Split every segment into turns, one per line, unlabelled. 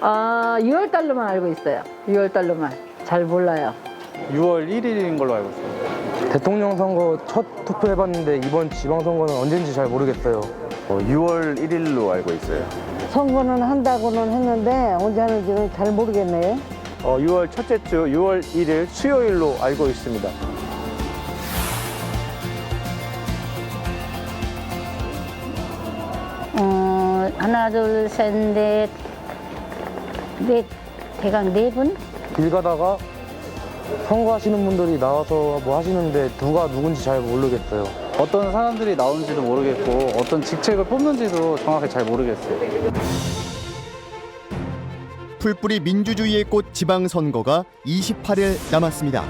아, 6월 달로만 알고 있어요. 6월 달로만. 잘 몰라요.
6월 1일인 걸로 알고 있어요.
대통령 선거 첫 투표해봤는데 이번 지방선거는 언제인지 잘 모르겠어요.
6월 1일로 알고 있어요.
선거는 한다고는 했는데 언제 하는지는 잘 모르겠네요.
어, 6월 첫째 주 6월 1일 수요일로 알고 있습니다.
어, 하나, 둘, 셋, 넷, 넷, 대강 네 분?
길 가다가 선거하시는 분들이 나와서 뭐 하시는데 누가 누군지 잘 모르겠어요.
어떤 사람들이 나오는지도 모르겠고 어떤 직책을 뽑는지도 정확히 잘 모르겠어요.
풀뿌리 민주주의의 꽃 지방선거가 28일 남았습니다.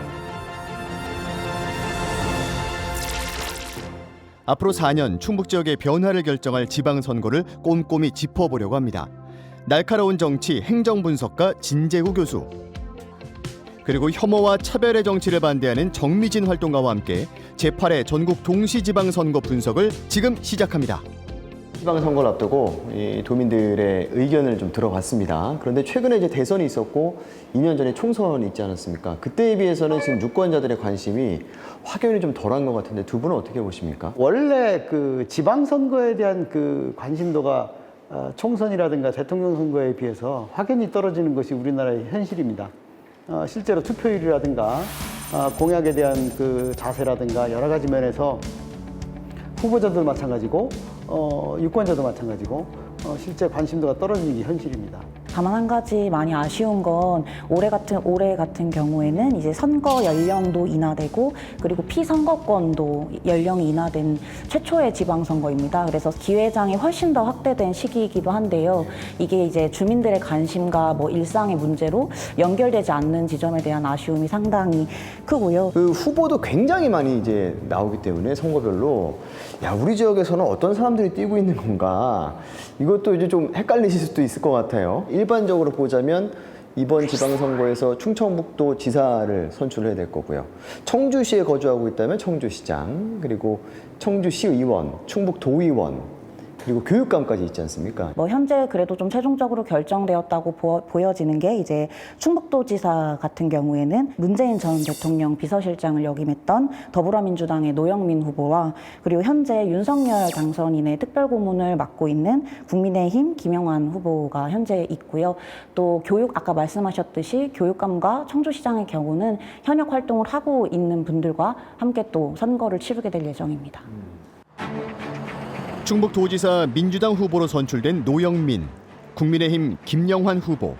앞으로 4년 충북 지역의 변화를 결정할 지방선거를 꼼꼼히 짚어보려고 합니다. 날카로운 정치 행정 분석가 진재후 교수 그리고 혐오와 차별의 정치를 반대하는 정미진 활동가와 함께 제8회 전국 동시지방선거 분석을 지금 시작합니다.
지방선거를 앞두고 이 도민들의 의견을 좀 들어봤습니다. 그런데 최근에 이제 대선이 있었고 2년 전에 총선이 있지 않았습니까? 그때에 비해서는 지금 유권자들의 관심이 확연히 좀 덜한 것 같은데 두 분은 어떻게 보십니까?
원래 그 지방선거에 대한 그 관심도가 어, 총선이라든가 대통령 선거에 비해서 확연히 떨어지는 것이 우리나라의 현실입니다. 어, 실제로 투표율이라든가 어, 공약에 대한 그 자세라든가 여러 가지 면에서 후보자도 마찬가지고 어, 유권자도 마찬가지고 어, 실제 관심도가 떨어지는 게 현실입니다.
다만 한 가지 많이 아쉬운 건 올해 같은 올해 같은 경우에는 이제 선거 연령도 인하되고 그리고 피선거권도 연령이 인하된 최초의 지방선거입니다. 그래서 기회장이 훨씬 더 확대된 시기이기도 한데요. 이게 이제 주민들의 관심과 뭐 일상의 문제로 연결되지 않는 지점에 대한 아쉬움이 상당히 크고요.
그 후보도 굉장히 많이 이제 나오기 때문에 선거별로 야 우리 지역에서는 어떤 사람들이 뛰고 있는 건가 이것도 이제 좀 헷갈리실 수도 있을 것 같아요. 일반적으로 보자면 이번 지방선거에서 충청북도 지사를 선출해야 될 거고요. 청주시에 거주하고 있다면 청주시장 그리고 청주시의원, 충북도의원 그리고 교육감까지 있지 않습니까?
뭐 현재 그래도 좀 최종적으로 결정되었다고 보, 보여 지는 게 이제 충북도지사 같은 경우에는 문재인 전 대통령 비서실장을 역임했던 더불어민주당의 노영민 후보와 그리고 현재 윤석열 당선인의 특별고문을 맡고 있는 국민의힘 김영환 후보가 현재 있고요. 또 교육 아까 말씀하셨듯이 교육감과 청주시장의 경우는 현역 활동을 하고 있는 분들과 함께 또 선거를 치르게 될 예정입니다.
충북 도지사 민주당 후보로 선출된 노영민, 국민의힘 김영환 후보,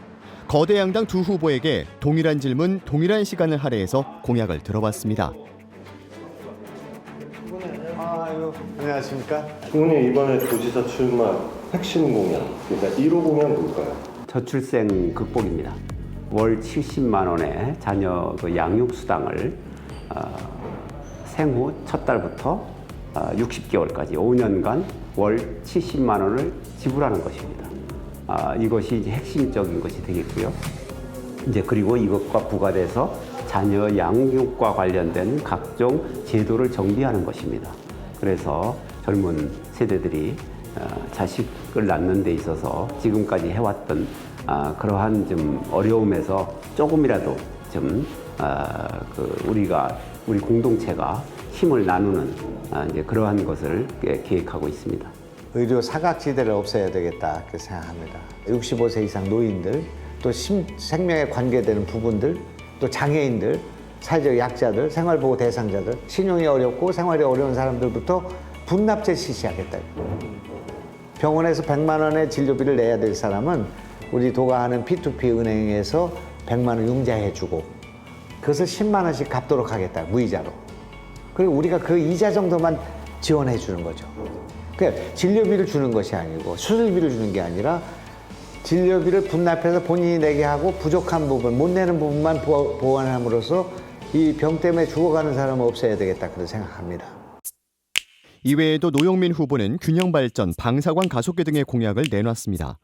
거대 양당 두 후보에게 동일한 질문, 동일한 시간을 할애해서 공약을 들어봤습니다.
아유 안녕하십니까?
국민의 이번에 도지사 출마 핵심 공약, 그러니까 1호 공약 뭘까요?
저출생 극복입니다. 월 70만 원의 자녀 그 양육 수당을 어, 생후 첫 달부터 어, 60개월까지 5년간 월 70만 원을 지불하는 것입니다. 아, 이것이 이제 핵심적인 것이 되겠고요. 이제 그리고 이것과 부과돼서 자녀 양육과 관련된 각종 제도를 정비하는 것입니다. 그래서 젊은 세대들이 어, 자식을 낳는 데 있어서 지금까지 해왔던 아, 그러한 좀 어려움에서 조금이라도 좀 아, 그 우리가 우리 공동체가 힘을 나누는 아, 이제 그러한 것을 예, 계획하고 있습니다.
의료 사각지대를 없애야 되겠다 그렇게 생각합니다. 65세 이상 노인들, 또 심, 생명에 관계되는 부분들, 또 장애인들, 사회적 약자들, 생활보호 대상자들, 신용이 어렵고 생활이 어려운 사람들부터 분납제 실시하겠다. 병원에서 100만 원의 진료비를 내야 될 사람은 우리 도가 하는 P2P 은행에서 100만 원 융자해주고 그것을 10만 원씩 갚도록 하겠다 무이자로. 그리고 우리가 그 이자 정도만 지원해 주는 거죠. 그러니까 진료비를 주는 것이 아니고 수술비를 주는 게 아니라 진료비를 분납해서 본인이 내게 하고 부족한 부분, 못 내는 부분만 보- 보완함으로써 이 병 때문에 죽어가는 사람을 없애야 되겠다 그렇게 생각합니다.
이외에도 노영민 후보는 균형 발전, 방사관 가속화 등의 공약을 내놨습니다.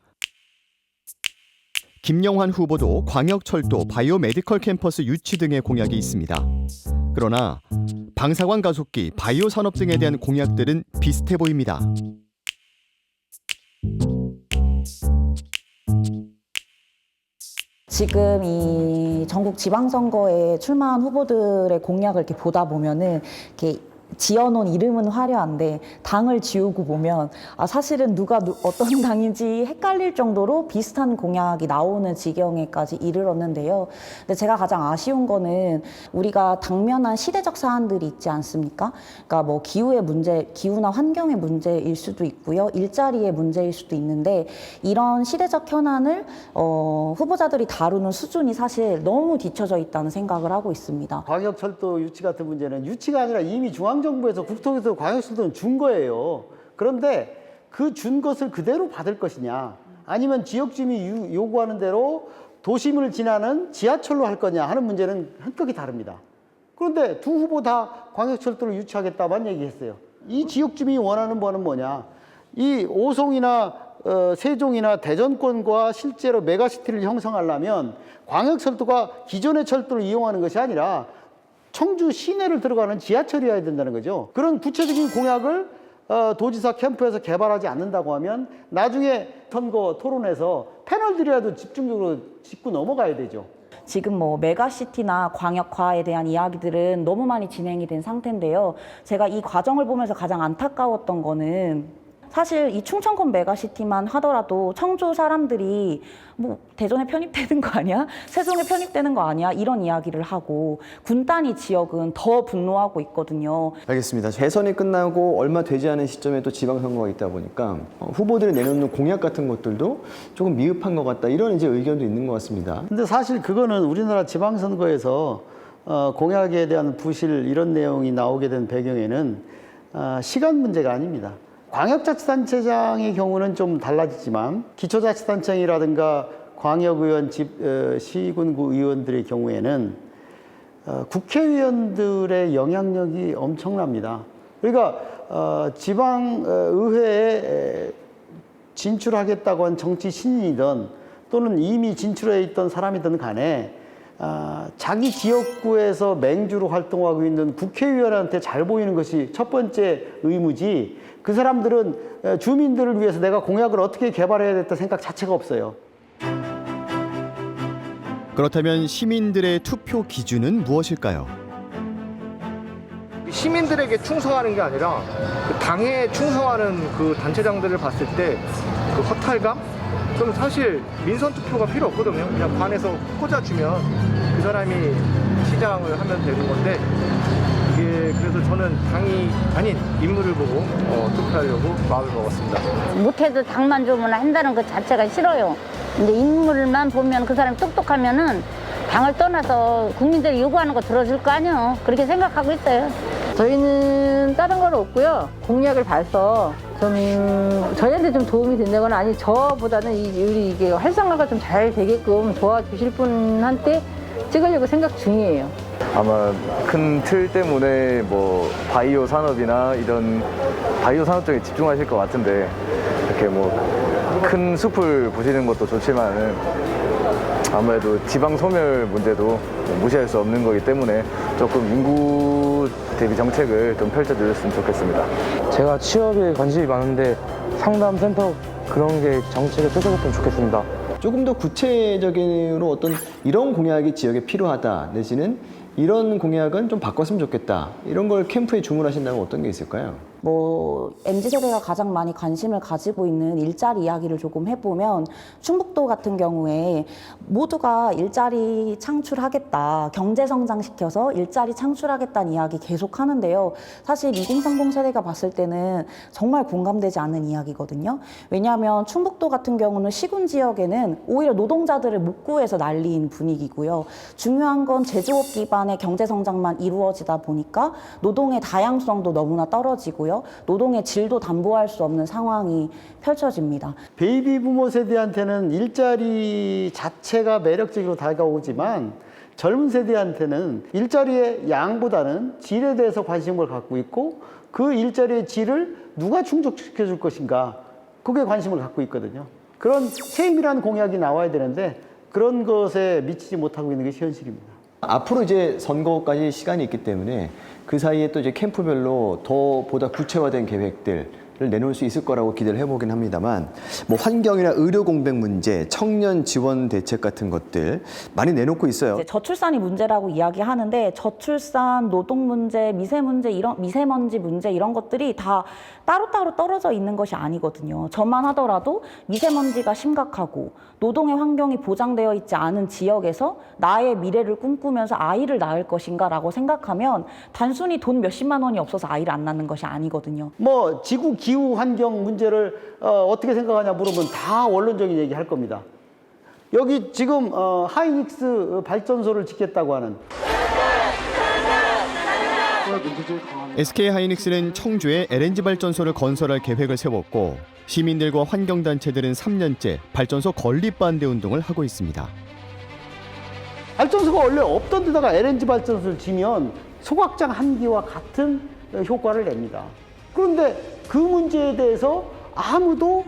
김영환 후보도 광역철도, 바이오메디컬 캠퍼스 유치 등의 공약이 있습니다. 그러나 방사관 가속기, 바이오 산업 등에 대한 공약들은 비슷해 보입니다.
지금 이 전국 지방선거에 출마한 후보들의 공약을 이렇게 보다 보면은 이렇게 지어놓은 이름은 화려한데 당을 지우고 보면 아 사실은 누가 누- 어떤 당인지 헷갈릴 정도로 비슷한 공약이 나오는 지경에까지 이르렀는데요. 근데 제가 가장 아쉬운 거는 우리가 당면한 시대적 사안들이 있지 않습니까? 그러니까 뭐 기후의 문제, 기후나 환경의 문제일 수도 있고요, 일자리의 문제일 수도 있는데 이런 시대적 현안을 어, 후보자들이 다루는 수준이 사실 너무 뒤처져 있다는 생각을 하고 있습니다.
광역철도 유치 같은 문제는 유치가 아니라 이미 중앙정 부에서 국토에서 광역철도는 준 거예요. 그런데 그 준 것을 그대로 받을 것이냐, 아니면 지역 주민이 유- 요구하는 대로 도심을 지나는 지하철로 할 거냐 하는 문제는 현격이 다릅니다. 그런데 두 후보 다 광역철도를 유치하겠다만 얘기했어요. 이 지역 주민이 원하는 바는 뭐냐? 이 오송이나 어, 세종이나 대전권과 실제로 메가시티를 형성하려면 광역철도가 기존의 철도를 이용하는 것이 아니라 청주 시내를 들어가는 지하철이어야 된다는 거죠. 그런 구체적인 공약을 어, 도지사 캠프에서 개발하지 않는다고 하면 나중에 선거 토론에서 패널들이라도 집중적으로 짚고 넘어가야 되죠.
지금 뭐 메가시티나 광역화에 대한 이야기들은 너무 많이 진행이 된 상태인데요. 제가 이 과정을 보면서 가장 안타까웠던 거는 사실 이 충청권 메가시티만 하더라도 청주 사람들이 뭐 대전에 편입되는 거 아니야? 세종에 편입되는 거 아니야? 이런 이야기를 하고 군 단위 지역은 더 분노하고 있거든요.
알겠습니다. 대선이 끝나고 얼마 되지 않은 시점에 또 지방선거가 있다 보니까 어, 후보들이 내놓는 공약 같은 것들도 조금 미흡한 것 같다 이런 이제 의견도 있는 것 같습니다.
근데 사실 그거는 우리나라 지방선거에서 어, 공약에 대한 부실 이런 내용이 나오게 된 배경에는 아, 시간 문제가 아닙니다. 광역자치단체장의 경우는 좀 달라지지만 기초자치단체장이라든가 광역의원, 집, 어, 시군구 의원들의 경우에는 어, 국회의원들의 영향력이 엄청납니다. 그러니까 어, 지방 어, 의회에 진출하겠다고 한 정치 신인이든 또는 이미 진출해 있던 사람이든 간에 아, 자기 지역구에서 맹주로 활동하고 있는 국회의원한테 잘 보이는 것이 첫 번째 의무지 그 사람들은 에, 주민들을 위해서 내가 공약을 어떻게 개발해야 겠다 생각 자체가 없어요.
그렇다면 시민들의 투표 기준은 무엇일까요?
시민들에게 충성하는 게 아니라 그 당에 충성하는 그 단체장들을 봤을 때 그 허탈감? 그럼 사실 민선 투표가 필요 없거든요. 그냥 관에서 꽂아주면 그 사람이 시장을 하면 되는 건데 이게 그래서 저는 당이 아닌 인물을 보고 어, 투표하려고 마음을 먹었습니다.
못해도 당만 주면 한다는 것 자체가 싫어요. 근데 인물만 보면 그 사람이 똑똑하면은 당을 떠나서 국민들이 요구하는 거 들어줄 거 아니에요. 그렇게 생각하고 있어요.
저희는 다른 건 없고요. 공약을 봐서 좀 저희한테 좀 도움이 된다거나 아니 저보다는 이 우리 이게 활성화가 좀 잘 되게끔 도와주실 분한테 찍으려고 생각 중이에요.
아마 큰 틀 때문에 뭐 바이오 산업이나 이런 바이오 산업 쪽에 집중하실 것 같은데 이렇게 뭐 큰 숲을 보시는 것도 좋지만은 아무래도 지방 소멸 문제도 무시할 수 없는 거기 때문에 조금 인구 대비 정책을 좀 펼쳐주셨으면 좋겠습니다.
제가 취업에 관심이 많은데 상담 센터 그런 게 정책을 펼쳐줬으면 좋겠습니다.
조금 더 구체적으로 어떤 이런 공약이 지역에 필요하다 내지는 이런 공약은 좀 바꿨으면 좋겠다 이런 걸 캠프에 주문하신다면 어떤 게 있을까요?
뭐 MZ 세대가 가장 많이 관심을 가지고 있는 일자리 이야기를 조금 해보면 충북도 같은 경우에 모두가 일자리 창출하겠다, 경제 성장시켜서 일자리 창출하겠다는 이야기 계속 하는데요. 사실 이공삼공 세대가 봤을 때는 정말 공감되지 않는 이야기거든요. 왜냐하면 충북도 같은 경우는 시군 지역에는 오히려 노동자들을 못 구해서 난리인 분위기고요. 중요한 건 제조업 기반의 경제 성장만 이루어지다 보니까 노동의 다양성도 너무나 떨어지고요. 노동의 질도 담보할 수 없는 상황이 펼쳐집니다.
베이비 부모 세대한테는 일자리 자체가 매력적으로 다가오지만 젊은 세대한테는 일자리의 양보다는 질에 대해서 관심을 갖고 있고 그 일자리의 질을 누가 충족시켜 줄 것인가 그게 관심을 갖고 있거든요. 그런 세밀한 공약이 나와야 되는데 그런 것에 미치지 못하고 있는 것이 현실입니다.
앞으로 이제 선거까지 시간이 있기 때문에 그 사이에 또 이제 캠프별로 더 보다 구체화된 계획들을 내놓을 수 있을 거라고 기대를 해보긴 합니다만 뭐 환경이나 의료 공백 문제, 청년 지원 대책 같은 것들 많이 내놓고 있어요.
이제 저출산이 문제라고 이야기하는데 저출산, 노동 문제, 미세 문제 이런 미세먼지 문제 이런 것들이 다 따로따로 떨어져 있는 것이 아니거든요. 저만 하더라도 미세먼지가 심각하고 노동의 환경이 보장되어 있지 않은 지역에서 나의 미래를 꿈꾸면서 아이를 낳을 것인가라고 생각하면 단순히 돈 몇십만 원이 없어서 아이를 안 낳는 것이 아니거든요.
뭐 지구 기후 환경 문제를 어, 어떻게 생각하냐 물으면 다 원론적인 얘기 할 겁니다. 여기 지금 어, 하이닉스 발전소를 짓겠다고 하는
SK 하이닉스는 청주에 LNG 발전소를 건설할 계획을 세웠고 시민들과 환경단체들은 3년째 발전소 건립 반대 운동을 하고 있습니다.
발전소가 원래 없던 데다가 LNG 발전소를 지면 소각장 한 기와 같은 효과를 냅니다. 그런데 그 문제에 대해서 아무도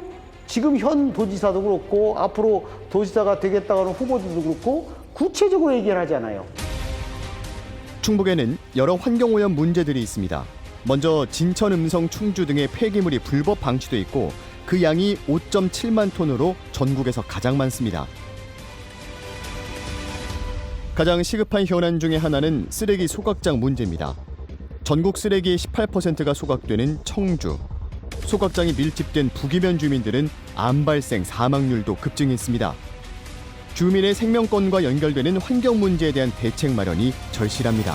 지금 현 도지사도 그렇고 앞으로 도지사가 되겠다고 하는 후보들도 그렇고 구체적으로 얘기를 하지 않아요.
충북에는 여러 환경오염 문제들이 있습니다. 먼저 진천 음성 충주 등의 폐기물이 불법 방치돼 있고 그 양이 5.7만 톤으로 전국에서 가장 많습니다. 가장 시급한 현안 중의 하나는 쓰레기 소각장 문제입니다. 전국 쓰레기의 18%가 소각되는 청주. 소각장이 밀집된 북이면 주민들은 암 발생 사망률도 급증했습니다. 주민의 생명권과 연결되는 환경 문제에 대한 대책 마련이 절실합니다.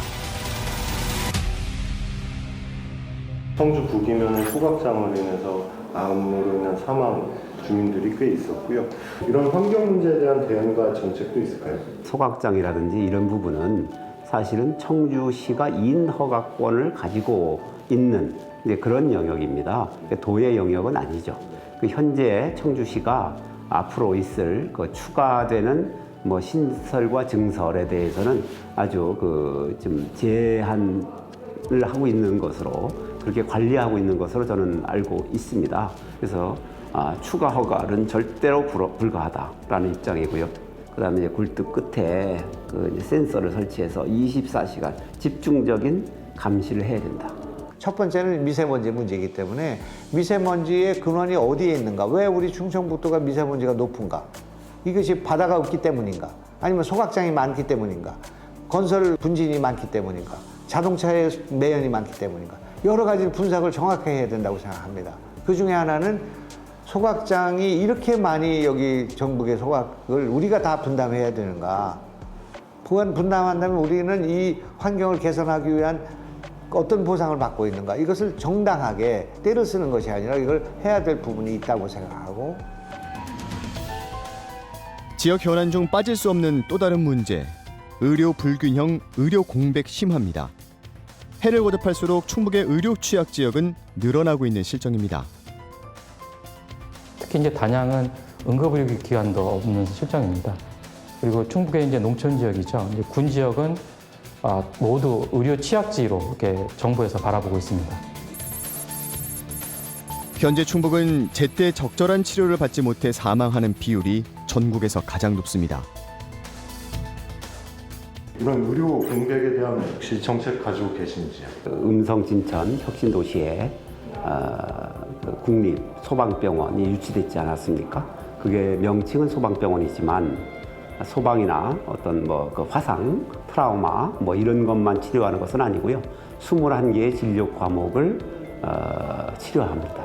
청주 북이면의 소각장으로 인해서 암으로 인한 사망 주민들이 꽤 있었고요. 이런 환경 문제에 대한 대응과 정책도 있을까요?
소각장이라든지 이런 부분은 사실은 청주시가 인허가권을 가지고 있는 그런 영역입니다. 도의 영역은 아니죠. 그 현재 청주시가 앞으로 있을 그 추가되는 뭐 신설과 증설에 대해서는 아주 그좀 제한을 하고 있는 것으로 그렇게 관리하고 있는 것으로 저는 알고 있습니다. 그래서 아, 추가 허가는 절대로 불- 불가하다라는 입장이고요. 그다음에 굴뚝 끝에 그 센서를 설치해서 24시간 집중적인 감시를 해야 된다.
첫 번째는 미세먼지 문제이기 때문에 미세먼지의 근원이 어디에 있는가? 왜 우리 충청북도가 미세먼지가 높은가? 이것이 바다가 없기 때문인가? 아니면 소각장이 많기 때문인가? 건설 분진이 많기 때문인가? 자동차의 매연이 많기 때문인가? 여러 가지 분석을 정확하게 해야 된다고 생각합니다. 그 중에 하나는 소각장이 이렇게 많이 여기 전국의 소각을 우리가 다 분담해야 되는가? 그건 분담한다면 우리는 이 환경을 개선하기 위한 어떤 보상을 받고 있는가 이것을 정당하게 때를 쓰는 것이 아니라 이걸 해야 될 부분이 있다고 생각하고
지역 현안 중 빠질 수 없는 또 다른 문제. 의료 불균형, 의료 공백 심합니다. 해를 거듭할수록 충북의 의료 취약 지역은 늘어나고 있는 실정입니다.
특히 이제 단양은 응급의료 기관도 없는 실정입니다. 그리고 충북의 이제 농촌 지역이죠. 이제 군 지역은 아, 모두 의료 취약지로 이렇게 정부에서 바라보고 있습니다.
현재 충북은 제때 적절한 치료를 받지 못해 사망하는 비율이 전국에서 가장 높습니다.
이런 의료 공백에 대한 혹시 정책 가지고 계신지요?
그 음성 진천 혁신 도시에 어, 그 국립 소방병원이 유치됐지 않았습니까? 그게 명칭은 소방병원이지만 소방이나 어떤 뭐 그 화상, 트라우마 뭐 이런 것만 치료하는 것은 아니고요. 21개의 진료 과목을 어, 치료합니다.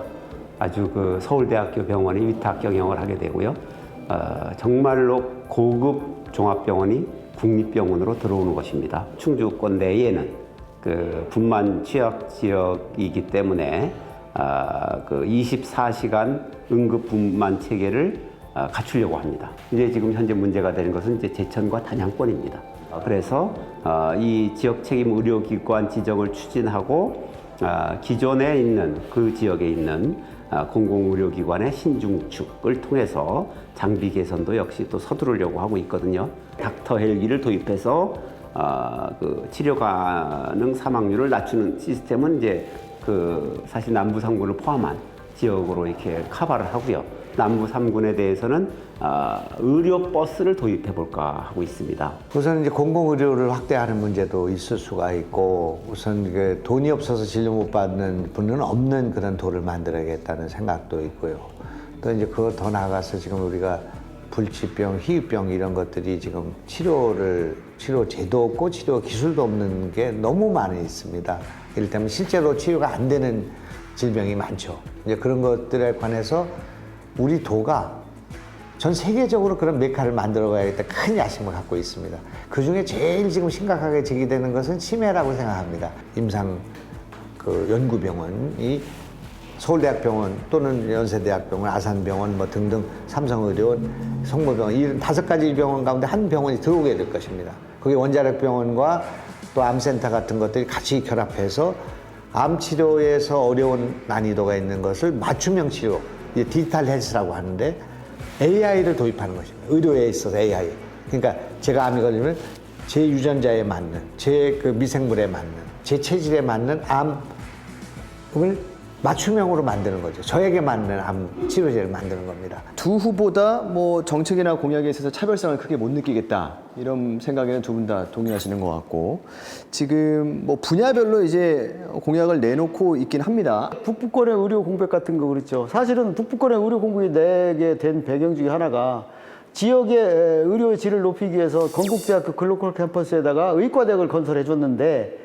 아주 그 서울대학교 병원이 위탁 경영을 하게 되고요. 어, 정말로 고급 종합병원이 국립병원으로 들어오는 것입니다. 충주권 내에는 그 분만 취약 지역이기 때문에 아, 그 24시간 응급 분만 체계를 아, 갖추려고 합니다. 이제 지금 현재 문제가 되는 것은 이제 제천과 단양권입니다. 아, 그래서 아, 이 지역 책임 의료기관 지정을 추진하고 아, 기존에 있는 그 지역에 있는 아, 공공의료기관의 신중축을 통해서 장비 개선도 역시 또 서두르려고 하고 있거든요. 닥터 헬기를 도입해서 아, 그 치료 가능 사망률을 낮추는 시스템은 이제 그 사실 남부 상부를 포함한 지역으로 이렇게 커버를 하고요. 남부 3군에 대해서는 아, 의료 버스를 도입해 볼까 하고 있습니다.
우선 이제 공공 의료를 확대하는 문제도 있을 수가 있고 우선 그 돈이 없어서 진료 못 받는 분은 없는 그런 도를 만들어야겠다는 생각도 있고요. 또 이제 그거 더 나아가서 지금 우리가 불치병, 희귀병 이런 것들이 지금 치료를 치료 제도 없고 치료 기술도 없는 게 너무 많이 있습니다. 이를테면 실제로 치료가 안 되는 질병이 많죠. 이제 그런 것들에 관해서 우리 도가 전 세계적으로 그런 메카를 만들어 가야겠다 큰 야심을 갖고 있습니다. 그 중에 제일 지금 심각하게 제기되는 것은 치매라고 생각합니다. 임상 그 연구병원이 서울대학병원 또는 연세대학병원, 아산병원 뭐 등등 삼성의료원, 성모병원 이런 다섯 가지 병원 가운데 한 병원이 들어오게 될 것입니다. 그게 원자력병원과 또 암센터 같은 것들이 같이 결합해서 암 치료에서 어려운 난이도가 있는 것을 맞춤형 치료, 이제 디지털 헬스라고 하는데 AI를 도입하는 것입니다. 의료에 있어서 AI. 그러니까 제가 암이 걸리면 제 유전자에 맞는, 제 그 미생물에 맞는, 제 체질에 맞는 암을 맞춤형으로 만드는 거죠. 저에게 맞는 암 치료제를 만드는 겁니다.
두 후보다 뭐 정책이나 공약에 있어서 차별성을 크게 못 느끼겠다 이런 생각에는 두 분 다 동의하시는 것 같고 지금 뭐 분야별로 이제 공약을 내놓고 있긴 합니다.
북부권의 의료 공백 같은 거 그렇죠. 사실은 북부권의 의료 공백이 내게 된 배경 중에 하나가 지역의 의료의 질을 높이기 위해서 건국대학교 글로컬 캠퍼스에다가 의과대학을 건설해 줬는데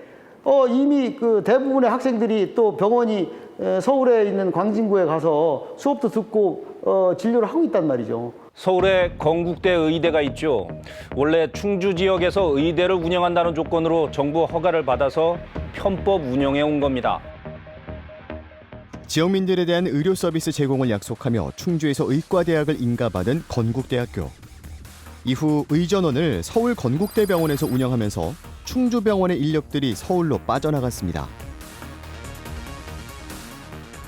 어 이미 그 대부분의 학생들이 또 병원이 에, 서울에 있는 광진구에 가서 수업도 듣고 어 진료를 하고 있단 말이죠.
서울에 건국대 의대가 있죠. 원래 충주 지역에서 의대를 운영한다는 조건으로 정부 허가를 받아서 편법 운영해 온 겁니다.
지역민들에 대한 의료 서비스 제공을 약속하며 충주에서 의과대학을 인가받은 건국대학교. 이후 의전원을 서울 건국대병원에서 운영하면서 충주병원의 인력들이 서울로 빠져나갔습니다.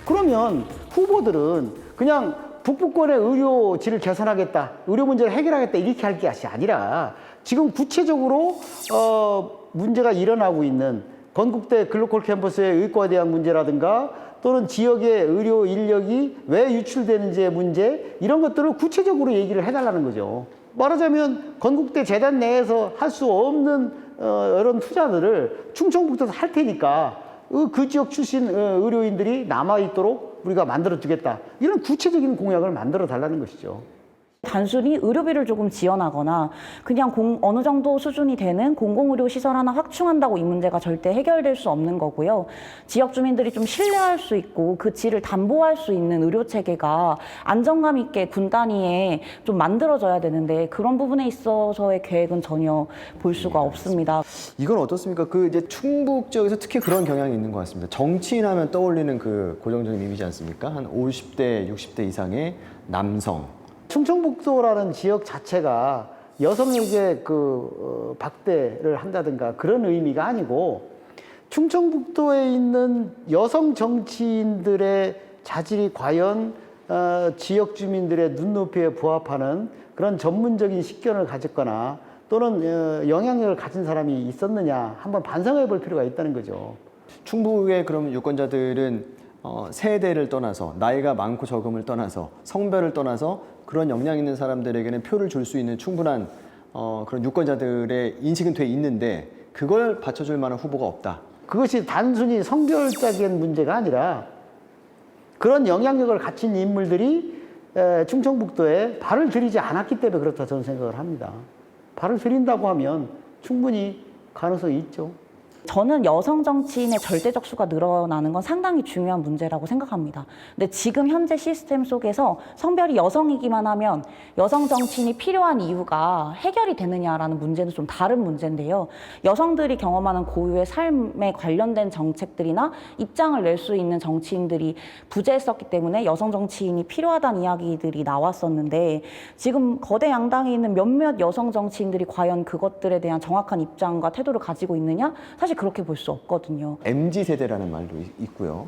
그러면 후보들은 그냥 북부권의 의료질을 개선하겠다, 의료 문제를 해결하겠다 이렇게 할 것이 아니라 지금 구체적으로 어, 문제가 일어나고 있는 건국대 글로컬 캠퍼스의 의과대학 문제라든가 또는 지역의 의료 인력이 왜 유출되는지의 문제 이런 것들을 구체적으로 얘기를 해달라는 거죠. 말하자면 건국대 재단 내에서 할 수 없는 어, 이런 투자들을 충청북도에서 할 테니까 그, 그 지역 출신 어, 의료인들이 남아 있도록 우리가 만들어 주겠다. 이런 구체적인 공약을 만들어 달라는 것이죠.
단순히 의료비를 조금 지원하거나 그냥 공- 어느 정도 수준이 되는 공공의료 시설 하나 확충한다고 이 문제가 절대 해결될 수 없는 거고요. 지역 주민들이 좀 신뢰할 수 있고 그 질을 담보할 수 있는 의료 체계가 안정감 있게 군 단위에 좀 만들어져야 되는데 그런 부분에 있어서의 계획은 전혀 볼 수가 없습니다.
이건 어떻습니까? 그 이제 충북 지역에서 특히 그런 경향이 있는 것 같습니다. 정치인 하면 떠올리는 그 고정적인 이미지 않습니까? 한 50대, 60대 이상의 남성.
충청북도라는 지역 자체가 여성에게 그 어, 박대를 한다든가 그런 의미가 아니고 충청북도에 있는 여성 정치인들의 자질이 과연 어, 지역 주민들의 눈높이에 부합하는 그런 전문적인 식견을 가졌거나 또는 어, 영향력을 가진 사람이 있었느냐 한번 반성해 볼 필요가 있다는 거죠.
충북의 그럼 유권자들은 어, 세대를 떠나서 나이가 많고 적음을 떠나서 성별을 떠나서 그런 역량 있는 사람들에게는 표를 줄 수 있는 충분한 어, 그런 유권자들의 인식은 돼 있는데 그걸 받쳐줄 만한 후보가 없다.
그것이 단순히 성별적인 문제가 아니라 그런 영향력을 갖춘 인물들이 에, 충청북도에 발을 들이지 않았기 때문에 그렇다 저는 생각을 합니다. 발을 들인다고 하면 충분히 가능성이 있죠.
저는 여성 정치인의 절대적 수가 늘어나는 건 상당히 중요한 문제라고 생각합니다. 근데 지금 현재 시스템 속에서 성별이 여성이기만 하면 여성 정치인이 필요한 이유가 해결이 되느냐라는 문제는 좀 다른 문제인데요. 여성들이 경험하는 고유의 삶에 관련된 정책들이나 입장을 낼 수 있는 정치인들이 부재했었기 때문에 여성 정치인이 필요하다는 이야기들이 나왔었는데 지금 거대 양당에 있는 몇몇 여성 정치인들이 과연 그것들에 대한 정확한 입장과 태도를 가지고 있느냐? 사실 그렇게 볼 수 없거든요.
MZ 세대라는 말도 있- 있고요.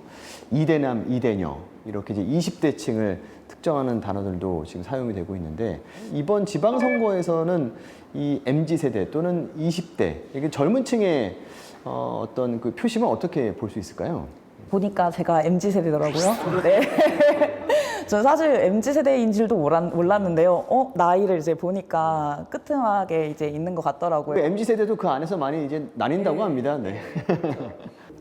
이대남, 이대녀 이렇게 이제 20대 층을 특정하는 단어들도 지금 사용이 되고 있는데 이번 지방 선거에서는 이 MZ 세대 또는 20대 이게 젊은 층의 어, 어떤 그 표심을 어떻게 볼 수 있을까요?
보니까 제가 MZ 세대더라고요. 네. 저 사실 MZ 세대인 줄도 몰랐, 몰랐는데요. 어 나이를 이제 보니까 끄트하게 이제 있는 것 같더라고요.
MZ 세대도 그 안에서 많이 이제 나뉜다고 합니다. 네.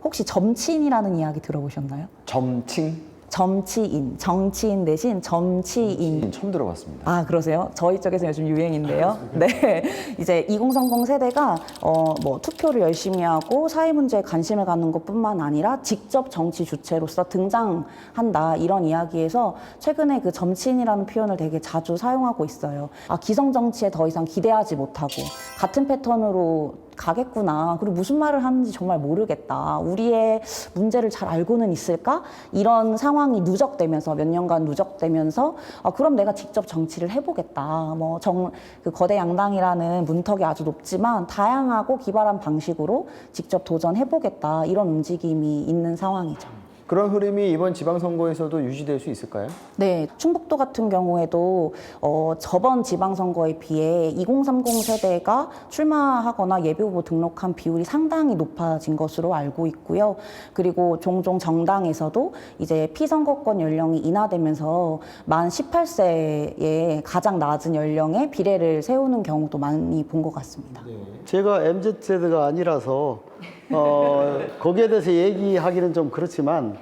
혹시 점친이라는 이야기 들어보셨나요?
점칭?
점치인, 정치인 대신 점치인.
처음 들어봤습니다.
아 그러세요? 저희 쪽에서 요즘 유행인데요. 네, 이제 2030 세대가 어, 뭐 투표를 열심히 하고 사회 문제에 관심을 갖는 것뿐만 아니라 직접 정치 주체로서 등장한다 이런 이야기에서 최근에 그 점친이라는 표현을 되게 자주 사용하고 있어요. 아 기성 정치에 더 이상 기대하지 못하고 같은 패턴으로 가겠구나. 그리고 무슨 말을 하는지 정말 모르겠다. 우리의 문제를 잘 알고는 있을까? 이런 상황이 누적되면서 몇 년간 누적되면서 아, 그럼 내가 직접 정치를 해보겠다. 뭐 정, 그 거대 양당이라는 문턱이 아주 높지만 다양하고 기발한 방식으로 직접 도전해보겠다. 이런 움직임이 있는 상황이죠.
그런 흐름이 이번 지방선거에서도 유지될 수 있을까요?
네, 충북도 같은 경우에도 어, 저번 지방선거에 비해 2030 세대가 출마하거나 예비후보 등록한 비율이 상당히 높아진 것으로 알고 있고요. 그리고 종종 정당에서도 이제 피선거권 연령이 인하되면서 만 18세의 가장 낮은 연령에 비례를 세우는 경우도 많이 본 것 같습니다.
제가 MZ 세대가 아니라서 어, 거기에 대해서 얘기하기는 좀 그렇지만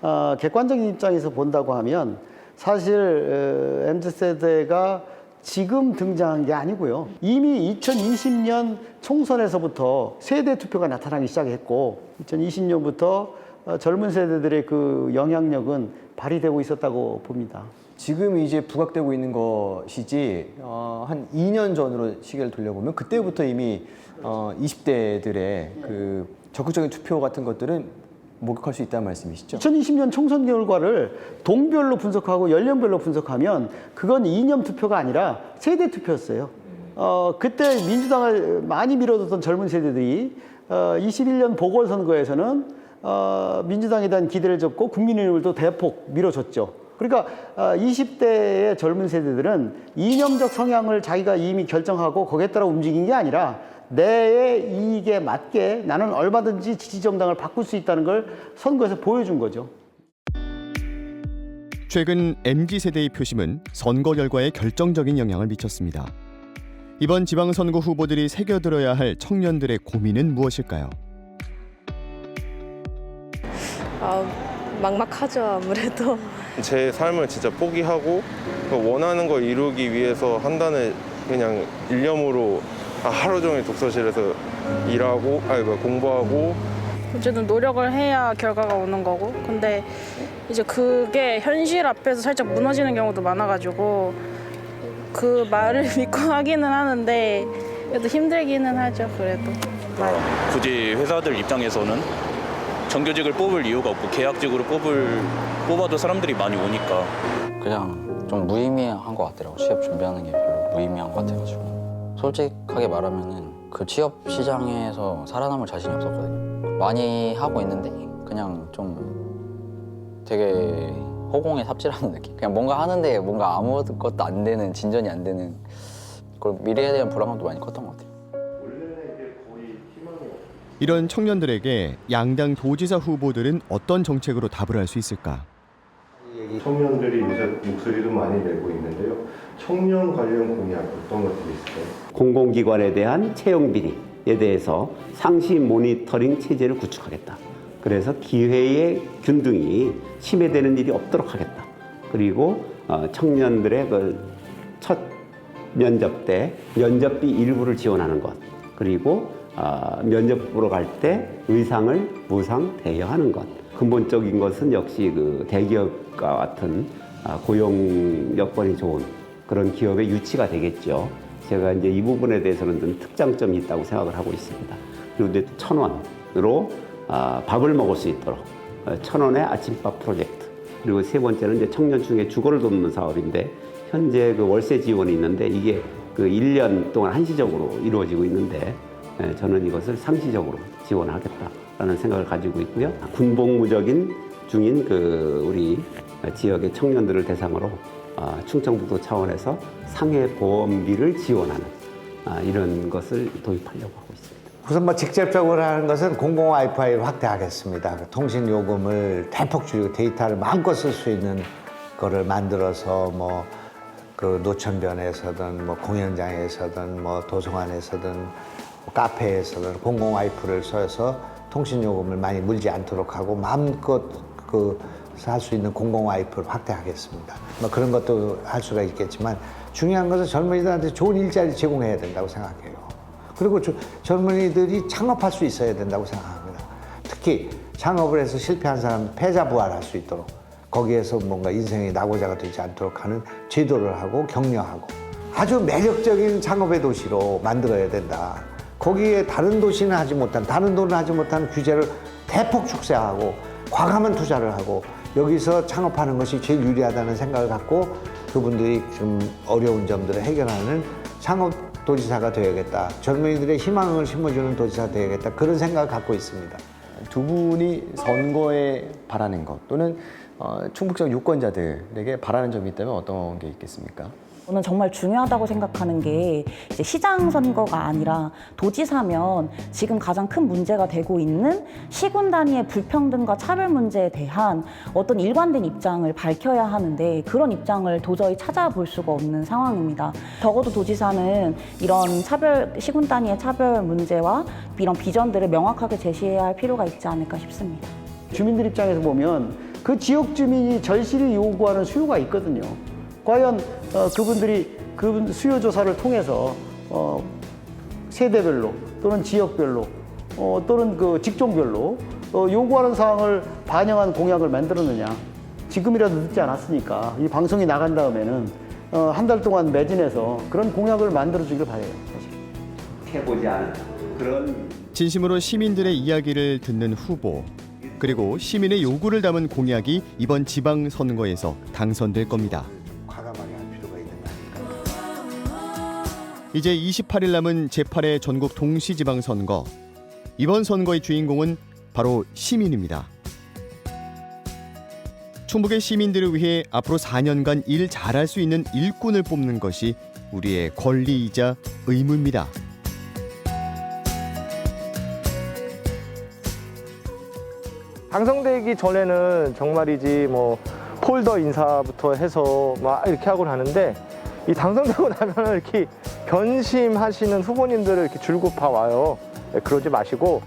어, 객관적인 입장에서 본다고 하면 사실 MZ 세대가 지금 등장한 게 아니고요. 이미 2020년 총선에서부터 세대 투표가 나타나기 시작했고 2020년부터 어, 젊은 세대들의 그 영향력은 발휘되고 있었다고 봅니다.
지금 이제 부각되고 있는 것이지 어, 한 2년 전으로 시계를 돌려보면 그때부터 이미 어, 20대들의 그 적극적인 투표 같은 것들은 목격할 수 있다는 말씀이시죠?
2020년 총선 결과를 동별로 분석하고 연령별로 분석하면 그건 이념 투표가 아니라 세대 투표였어요. 어, 그때 민주당을 많이 밀어뒀던 젊은 세대들이 어, 21년 보궐선거에서는 어, 민주당에 대한 기대를 접고 국민의힘을도 대폭 밀어줬죠. 그러니까 어, 20대의 젊은 세대들은 이념적 성향을 자기가 이미 결정하고 거기에 따라 움직인 게 아니라 내의 이익에 맞게 나는 얼마든지 지지정당을 바꿀 수 있다는 걸 선거에서 보여준 거죠.
최근 MZ 세대의 표심은 선거 결과에 결정적인 영향을 미쳤습니다. 이번 지방선거 후보들이 새겨들어야 할 청년들의 고민은 무엇일까요?
아, 막막하죠 아무래도.
제 삶을 진짜 포기하고 원하는 걸 이루기 위해서 한다는 그냥 일념으로 아, 하루 종일 독서실에서 일하고 아니 뭐 공부하고
어쨌든 노력을 해야 결과가 오는 거고. 근데 이제 그게 현실 앞에서 살짝 무너지는 경우도 많아가지고 그 말을 믿고 하기는 하는데 그래도 힘들기는 하죠 그래도.
굳이 회사들 입장에서는 정규직을 뽑을 이유가 없고 계약직으로 뽑을 뽑아도 사람들이 많이 오니까.
그냥 좀 무의미한 것 같더라고 취업 준비하는 게 별로 무의미한 것 같아가지고. 솔직하게 말하면은 그 취업 시장에서 살아남을 자신이 없었거든요. 많이 하고 있는데 그냥 좀 되게 허공에 삽질하는 느낌? 그냥 뭔가 하는데 뭔가 아무것도 안 되는 진전이 안 되는 그리고 미래에 대한 불안감도 많이 컸던 것 같아요
이런 청년들에게 양당 도지사 후보들은 어떤 정책으로 답을 할 수 있을까?
청년들이 요새 목소리도 많이 내고 있는데요. 청년 관련 공약 어떤 것들이 있을까요?
공공기관에 대한 채용 비리에 대해서 상시 모니터링 체제를 구축하겠다. 그래서 기회의 균등이 침해되는 일이 없도록 하겠다. 그리고 어, 청년들의 그 첫 면접 때 면접비 일부를 지원하는 것. 그리고 어, 면접 보러 갈 때 의상을 무상 대여하는 것. 근본적인 것은 역시 그 대기업과 같은 아, 고용 여건이 좋은 그런 기업의 유치가 되겠죠. 제가 이제 이 부분에 대해서는 좀 특장점이 있다고 생각을 하고 있습니다. 그리고 이제 천 원으로 아, 밥을 먹을 수 있도록 어, 천 원의 아침밥 프로젝트. 그리고 세 번째는 이제 청년층의 주거를 돕는 사업인데 현재 그 월세 지원이 있는데 이게 그 1년 동안 한시적으로 이루어지고 있는데 예, 저는 이것을 상시적으로 지원하겠다라는 생각을 가지고 있고요. 군복무적인 중인 그 우리 지역의 청년들을 대상으로 아, 충청북도 차원에서 상해 보험비를 지원하는 아, 이런 것을 도입하려고 하고 있습니다.
우선 뭐 직접적으로 하는 것은 공공 와이파이를 확대하겠습니다. 그 통신 요금을 대폭 줄이고 데이터를 마음껏 쓸 수 있는 거를 만들어서 뭐 그 노천변에서든 뭐 공연장에서든 뭐 도서관에서든 뭐 카페에서든 공공 와이프를 써서 통신 요금을 많이 물지 않도록 하고 마음껏 그 할 수 있는 공공 와이프를 확대하겠습니다. 뭐 그런 것도 할 수가 있겠지만 중요한 것은 젊은이들한테 좋은 일자리 제공해야 된다고 생각해요. 그리고 저- 젊은이들이 창업할 수 있어야 된다고 생각합니다. 특히 창업을 해서 실패한 사람 패자 부활할 수 있도록 거기에서 뭔가 인생의 낙오자가 되지 않도록 하는 제도를 하고 격려하고 아주 매력적인 창업의 도시로 만들어야 된다. 거기에 다른 도시는 하지 못한 다른 도는 하지 못한 규제를 대폭 축소하고 과감한 투자를 하고 여기서 창업하는 것이 제일 유리하다는 생각을 갖고 그분들이 좀 어려운 점들을 해결하는 창업 도지사가 되어야겠다. 젊은이들의 희망을 심어주는 도지사 되어야겠다. 그런 생각을 갖고 있습니다.
두 분이 선거에 바라는 것 또는 어, 충북적 유권자들에게 바라는 점이 있다면 어떤 게 있겠습니까?
저는 정말 중요하다고 생각하는 게 이제 시장 선거가 아니라 도지사면 지금 가장 큰 문제가 되고 있는 시군 단위의 불평등과 차별 문제에 대한 어떤 일관된 입장을 밝혀야 하는데 그런 입장을 도저히 찾아볼 수가 없는 상황입니다. 적어도 도지사는 이런 차별 시군 단위의 차별 문제와 이런 비전들을 명확하게 제시해야 할 필요가 있지 않을까 싶습니다.
주민들 입장에서 보면 그 지역 주민이 절실히 요구하는 수요가 있거든요. 과연 어, 그분들이 그 수요 조사를 통해서 어, 세대별로 또는 지역별로 어, 또는 그 직종별로 어, 요구하는 사항을 반영한 공약을 만들었느냐. 지금이라도 늦지 않았으니까 이 방송이 나간 다음에는 어, 한 달 동안 매진해서 그런 공약을 만들어 주길 바래요. 사실.
해보지 않은 그런
진심으로 시민들의 이야기를 듣는 후보 그리고 시민의 요구를 담은 공약이 이번 지방 선거에서 당선될 겁니다. 이제 28일 남은 제8회 전국 동시지방선거. 이번 선거의 주인공은 바로 시민입니다. 충북의 시민들을 위해 앞으로 4년간 일 잘할 수 있는 일꾼을 뽑는 것이 우리의 권리이자 의무입니다.
당선되기 전에는 정말이지 뭐 폴더 인사부터 해서 막 이렇게 하고 하는데 이 당선되고 나면 이렇게 변심하시는 후보님들을 이렇게 줄곧 봐와요. 네, 그러지 마시고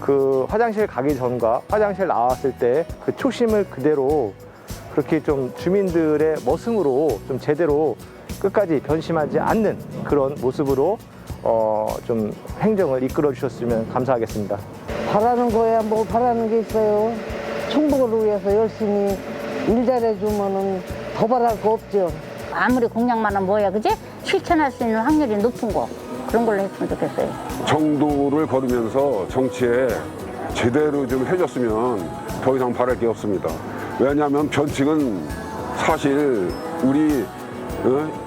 그 화장실 가기 전과 화장실 나왔을 때 그 초심을 그대로 그렇게 좀 주민들의 머슴으로 좀 제대로 끝까지 변심하지 않는 그런 모습으로 어, 좀 행정을 이끌어 주셨으면 감사하겠습니다.
바라는 거야 뭐 바라는 게 있어요. 충북을 위해서 열심히 일 잘해주면은 더 바랄 거 없죠.
아무리 공약만은 뭐야, 그지? 실천할 수 있는 확률이 높은 거. 그런 걸로 했으면 좋겠어요.
정도를 걸으면서 정치에 제대로 좀 해줬으면 더 이상 바랄 게 없습니다. 왜냐하면 변칙은 사실 우리 어?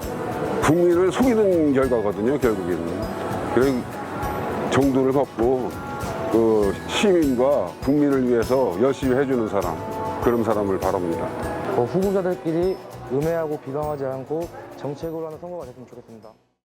국민을 속이는 결과거든요, 결국에는. 그래서 정도를 갖고 그 시민과 국민을 위해서 열심히 해주는 사람, 그런 사람을 바랍니다.
어, 후보자들끼리 음해하고 비방하지 않고 정책으로 하는 선거가 됐으면 좋겠습니다.